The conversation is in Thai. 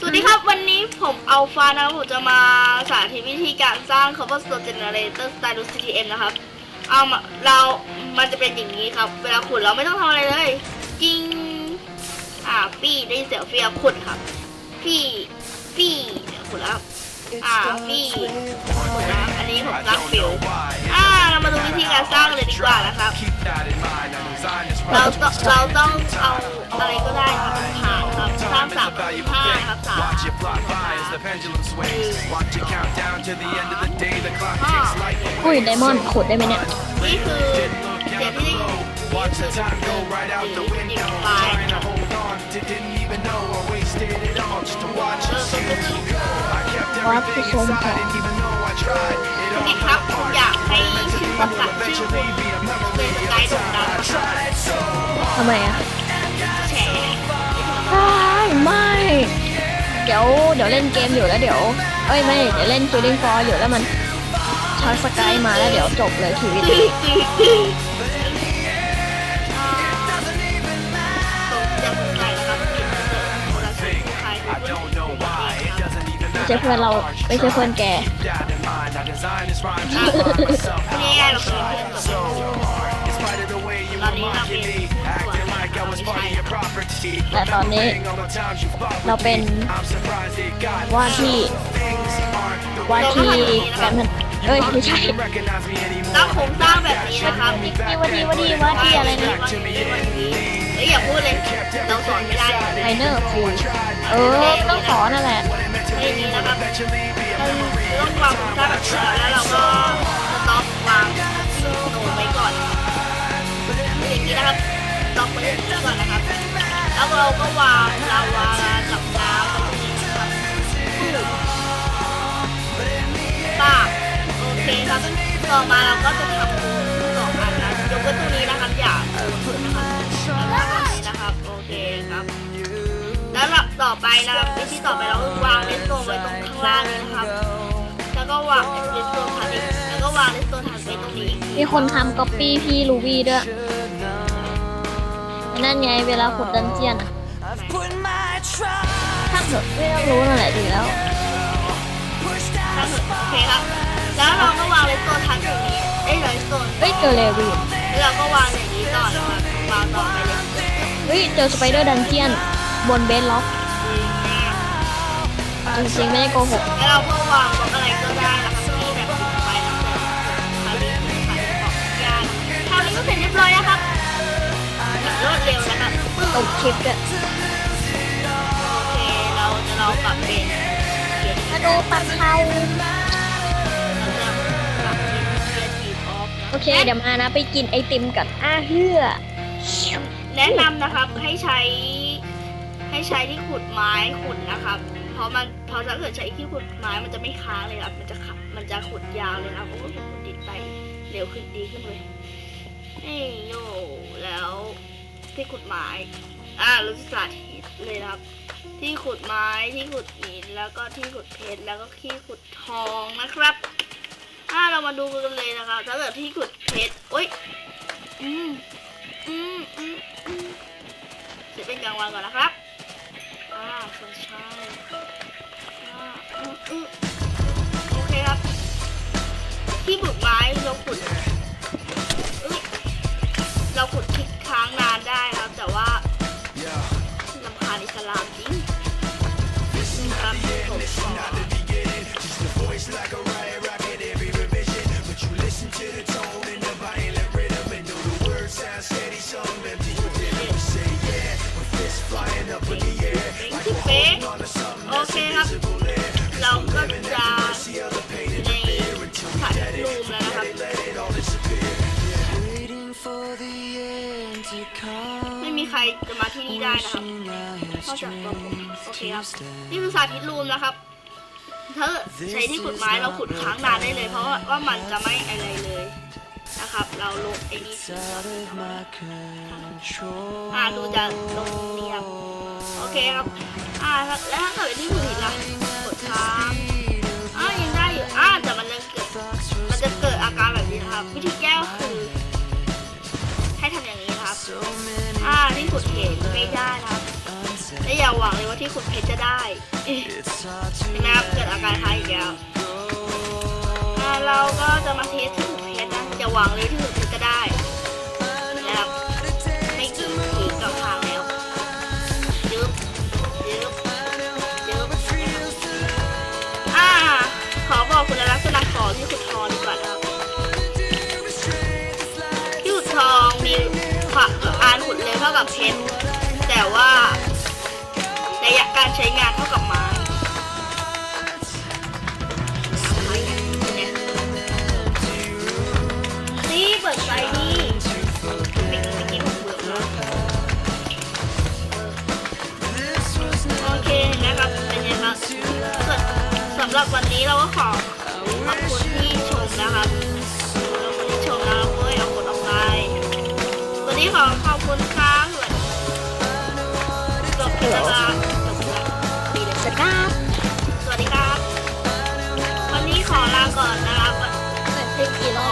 สวัสดีครับวันนี้ผมอัลฟานะครับผมจะมาสาธิตวิธีการสร้าง cobblestone generator style CTM นะครับ เอามาเรามันจะเป็นอย่างนี้ครับ เวลาขุดเราไม่ต้องทำอะไรเลยจริงอ่าปี้ได้เสียเฟียขุดครับปี้ปี้ขุดแล้วอ่าปี้ขุดนะครับอันนี้ผมสร้างฟิวอ่าเรามาดูวิธีการสร้างเลยดีกว่านะครับ เราต้องเราต้องเอาอะไรก็ได้ครับผ่านครับสร้างสามห้า อุ้ยไดมอนด์ขุดได้ไหมเนี่ย นี่คือเสียงที่ได้ยิน Watch the time go right out the window. Trying to hold on to didn't even know I wasted it all just to watch it see you go. I kept What everything the fuck? inside, didn't even know I tried. It คุณ all เอกครับผมอยากให้ชื่อภาษาชื่อคุณ be a เป็น memory สไตล์โด่งดังนะครับทำไมอะแฉอ้ายไม่ เดี๋ยวเดี๋ยวเล่นเกมอยู่แล้วเดี๋ยว เอ้ยไม่เดี๋ยวเล่น Killing Floor อยู่แล้วมันชาร์จสกายมาแล้วเดี๋ยวจบเลยชีวิตจะสนใจนะครับกินเถอะเวลาชื่อใคร I don't know why. It doesn't even ไม่ใช่เพื่อนเราไม่ใช่เพื่อนแก that in mind. I designed this rhyme to find myself นี่ไงเราคือเพื่อน แต่ตอนนี้ Remembering all the times you fought with เราเป็น me, I'm surprised it got ว่าที่ things aren't the ว่า way ที่การมันเอ้ยไม่ใช่ you recognize me ตั้ anymore. งโครงสร้างแบบนี้นะครับนี่วันนี้วันนี้ว่าที่อะไรนะวันนี้วันนี้เฮ้ยอย่าพูดเลยเราสอนไม่ได้ไมเนอร์ฟิวเออต้องสอนนั่นแหละให้อย่างนี้นะครับเราต้องวางโครงสร้างแบบนี้แล้วเราก็ แล้วเราก็วางลาวากับน้ำไว้ตรงนี้ครับป้าโอเคครับต่อมาเราก็จะทำสองอันนะยกเว้นตรงนี้นะครับอย่าโอนถึงนะครับแล้วก็ตรงนี้นะครับโอเคครับแล้วเราต่อไปนะครับวิธีต่อไปเราก็วางเลสโตนไว้ตรงข้างล่างนี้นะครับ แล้วก็วางเลสโตนทันอีกแล้วก็วางเลสโตนทันไปตรงนี้อีมีคนทำก๊อปปี้พี่ลูบี้ด้วย นั่นไงเวลาขุดดันเจียนอะช่างเถอะไม่ต้องรู้นั่นแหละดีแล้วถ้าเกิดโอเคครับ แล้วเราก็วางเลสโตนทันตรงนี้เอ้ยเลสโตนเฮ้ยเจอเลวีนแล้วเราก็วางอย่างนี้ต่อนะครับวางต่อไปเลยเฮ้ยเจอสไปเดอร์ดันเจียนบนเบสล็อกจริงๆไม่ได้โกหกแล้วเราก็วางบล็อกอะไรก็ได้นะครับที่แบบติดไปแล้วเสร็จคราวนี้ใส่บอกยาคราวนี้ก็เสร็จเรียบร้อยนะครับแบบ รวดเร็วนะครับปึ๊บตกคลิปด้วยโอเคเราจะลองปรับเป็นเกียร์มาดูปักเทาเราจะปรับเป็นเกียร์ทีออฟโอเค เดี๋ยวมานะไปกินไอติมกับอาเฮือแนะนำนะครับให้ใช้ให้ใช้ที่ขุดไม้ขุดนะครับ เพราะมันเพราะถ้าเกิดใช้ที่ขุดไม้มันจะไม่ค้างเลยครับมันจะขับมันจะขุดยาวเลยนะครับโอ้ยขุดดินไปเร็วขึ้นดีขึ้นเลยเฮ้ยโยแล้ว ที่ขุดไม้ อ่ารู้จะสาธิตเลยนะครับ ที่ขุดไม้ที่ขุดหินแล้วก็ที่ขุดเพชรแล้วก็ที่ขุดทองนะครับอ่าเรามาดูกันเลยนะครับถ้าเกิดที่ขุดเพชรโอ้ยอืมอืมอืมอืมเสร็จเป็นกลางวันก่อนนะครับอ่าคนใช่อ่า ลำคาญอิสลามจริงครับผมขอที่เป๊ะโอเคครับเราก็จะในสถานที่รูมแล้วนะครับไม่ มีใครจะมาที่นี่ได้นะครับนอกจากตัวผมโอเคครับนี่คือสาธิตรูมนะครับถ้าใช้ที่ขุดไม้เราขุดค้างนานได้เลย เพราะว่ามันจะไม่อะไรเลยนะครับ เราลงไอ้นี่ทิ้งครับอ่าดูจะลงนี่ครับโอเคครับอ่าแล้วถ้าเกิดเป็นที่ขุดหินล่ะกดค้างอ่ายังได้อยู่อ่าแต่มันจะเกิดมันจะเกิดอาการแบบนี้นะครับวิธี ขุดเพชรไม่ได้นะครับและอย่าหวังเลยว่าที่ขุดเพชรจะได้นะเห็นไหมครับเกิดอาการคล้ายอีกแล้วเราก็จะมาเทสที่ขุดเพชรนะอย่าหวังเลยที่ขุดเพชรจะได้ ยะการใช้งานเท่ากับไม้นี่เปิดไฟดิไม่ไม่กินเบื่อแล้วโอเคนะครับ เป็นไงครับส่วนสำหรับวันนี้เราก็ขอขอบคุณที่ชมนะครับเราคนที่ชมนะเว้ยเอากดออกไปวันนี้ขอขอบคุณครับสวัสดีจบคลิปแล้วนะจบ ดีเลยสกาบสวัสดีครับ วันนี้ขอลาก่อนนะครับเสร็จเพลงกี่รอบ